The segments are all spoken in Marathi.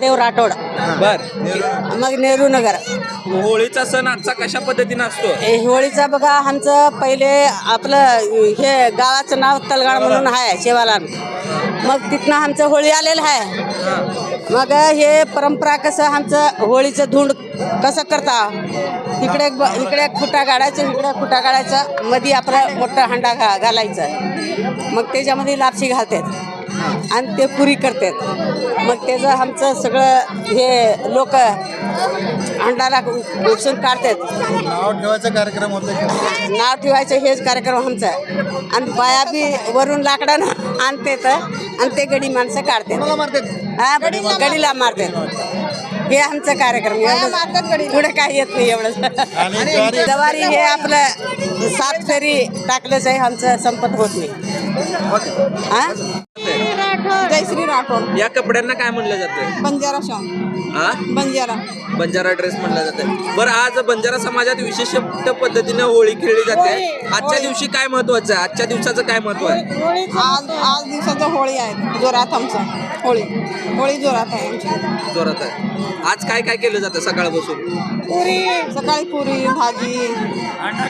महादेव राठोड. बर. मग नेहरू नगर. होळीचा सण आजचा कशा पद्धतीने असतो हे होळीचा बघा आमचं पहिले आपलं हे गावाचं नाव तलगाड म्हणून आहे शेवालाल मग तिथनं आमचं होळी आलेलं आहे मग हे परंपरा कसं आमचं होळीचं धुंड कसं करता? इकडे इकडे खुटा काढायचं इकडे खुटा काढायचं मध्ये आपलं मोठं हंडा घा घालायचं. मग त्याच्यामध्ये लापशी घालतात. आणि ते पुरी करतात. मग त्याचं आमचं सगळं हे लोक अंडाला उपसून काढतात. नाव ठेवायचा कार्यक्रम होता नाव ठेवायचं हेच कार्यक्रम आमचा. आणि बाया बी वरून लाकडानं आणतात आणि ते गडी माणसं काढतात. हा गडीला मारतात. हे आमचा कार्यक्रम. पुढे काही येत नाही एवढं. ज्वारी- जवारी हे आपलं सात फेरी टाकलंच आहे आमचं संपत होत नाही. हा? जयश्री राठोड. या कपड्यांना काय म्हणलं जातं बंजारा शाम हा बंजारा. बंजारा ड्रेस म्हणलं जातं बरं आज बंजारा समाजात विशेष पद्धतीने होळी खेळली जाते. आजच्या दिवशी काय महत्वाचं आहे? आजच्या दिवसाचं काय महत्त्व आहे? आज आज दिवसाचं होळी आहे. जोरात आमचा. होळी. होळी जोरात आहे आमची. जोरात आहे. आज काय काय केलं जातं सकाळपासून? पुरी सकाळी पुरी भाजी.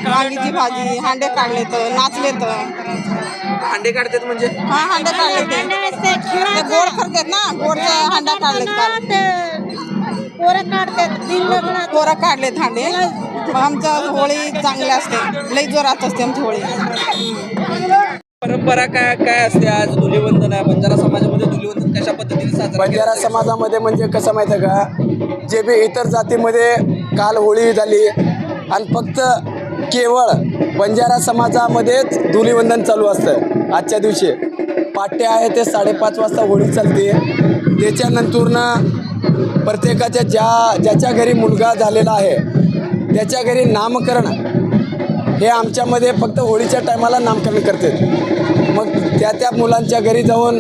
वांगीची भाजी हांडे काढले तर नाचले तर. अंडे काढतात म्हणजे? हा हांडे काढले ते. ते गोड करतात ना गोडचा हांडा काढले पोरं काढतात पोरं काढलेत हांडे. मग आमचं होळी चांगली असते. लई जोरात असते आमची होळी. परंपरा काय काय असते आज धुलीवंदन? आहे बंजारा समाजामध्ये धुलीवंदन कशा पद्धतीने साजरा बंजारा? समाजामध्ये म्हणजे कसं माहिती आहे का? जे बी इतर जातीमध्ये काल होळी झाली आणि फक्त केवळ बंजारा समाजामध्येच धुलीवंदन चालू असतं आजच्या दिवशी. पाट्य आहे ते साडेपाच वाजता होळी चालते. त्याच्यानंतरनं प्रत्येकाच्या ज्या ज्याच्या घरी मुलगा झालेला आहे त्याच्या घरी नामकरण हे आमच्यामध्ये फक्त होळीच्या टायमाला नामकरण करतात. मग त्या त्या मुलांच्या घरी जाऊन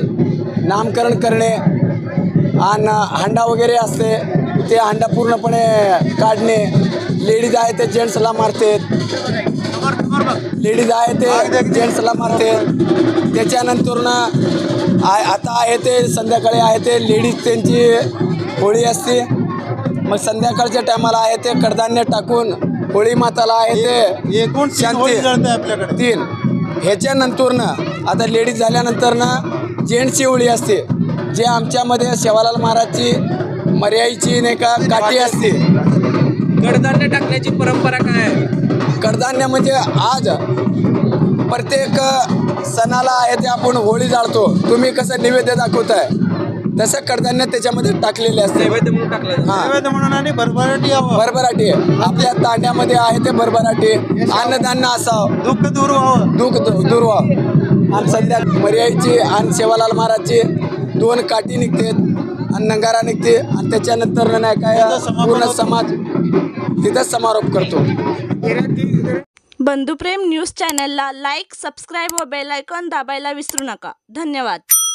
नामकरण करणे आणि हांडा वगैरे असते ते हांडा पूर्णपणे काढणे. लेडीज आहे ते जेंट्सला मारतात. लेडीज आहे ते जेंट्सला मारतात. त्याच्यानंतर ना आय आता आहे ते संध्याकाळी आहे ते लेडीज त्यांची होळी असते. मग संध्याकाळच्या टायमाला आहे ते कडधान्य टाकून होळी माताला आहे ते एकूण जळते आपल्याकडे. तीन. ह्याच्यानंतरनं आता लेडीज झाल्यानंतरनं जेंट्सची होळी असते जे आमच्यामध्ये शेवालाल महाराजची मर्याईची नाही का काठी असते. कडधान्य टाकण्याची परंपरा काय आहे? कडधान्य म्हणजे आज प्रत्येक सणाला आहे ते आपण होळी जाळतो. तुम्ही कसं नैवेद्य दाखवताय? तसं कडधान्य त्याच्यामध्ये टाकलेले असते. नैवेद्य म्हणून टाकलं जातं. हां. नैवेद्य म्हणून आणि भरभराटी यावं भरभराटी. आपल्या तांड्यामध्ये आहे ते भरभराटी. अन्नधान्य असावं. दुःख दूर व्हावं. दुःख दु- दुर्वा आणि सध्या मर्याईची आणि सेवालाल महाराजची दोन काठी निघते. आणि नंगारा निघते. आणि त्याच्यानंतर नाही काय पूर्ण समाज तिथंच समारोप करतो. बंधुप्रेम न्यूज चॅनलला लाईक सबस्क्राईब व बेल आयकॉन दाबायला विसरू नका. धन्यवाद.